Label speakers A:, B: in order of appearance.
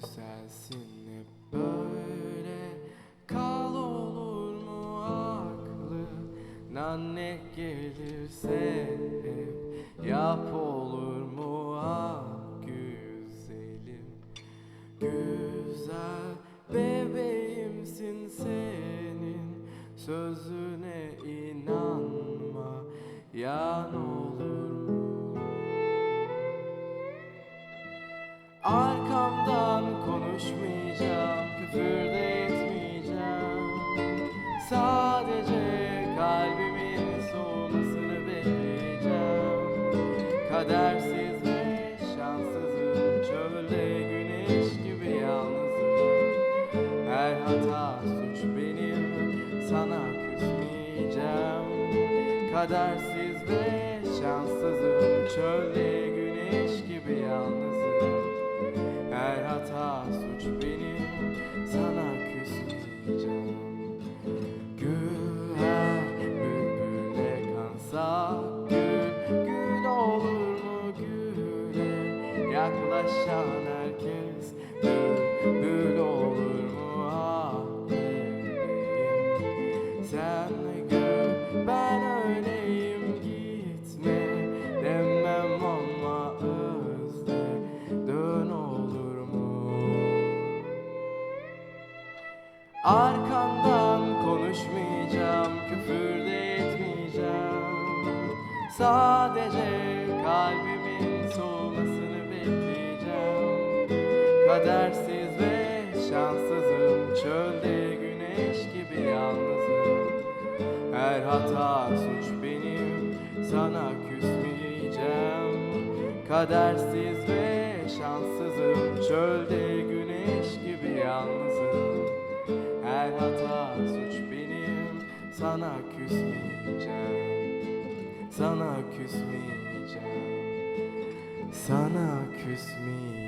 A: gidersin hep böyle. Kal olur mu aklına ne gelirse hep Yap olur mu ah güzelim? Güzel bebeğimsin senin. Sözüne inanma. Yan olur mu? Arkamdan konuşmayacağım, küfür de etmeyeceğim. Sadece kalbimin soğumasını bekleyeceğim. Kadersiz ve şanssızım, çölde güneş gibi yalnızım. Her hata suç benim, sana küsmeyeceğim. Kadersiz ve şanssızım, çölde güneş gibi yalnızım Yaklaşan herkes bülbül olur mu? Ah Sen gül ben öyleyim. Gitme Demem ama özle dön olur mu? Arkandan konuşmayacağım, küfür de etmeyeceğim. Sadece kalbimin Kadersiz ve şanssızım, çölde güneş gibi yalnızım. Her hata suç benim, sana küsmeyeceğim. Kadersiz ve şanssızım, çölde güneş gibi yalnızım. Her hata suç benim, sana küsmeyeceğim. Sana küsmeyeceğim. Sana küsmeyeceğim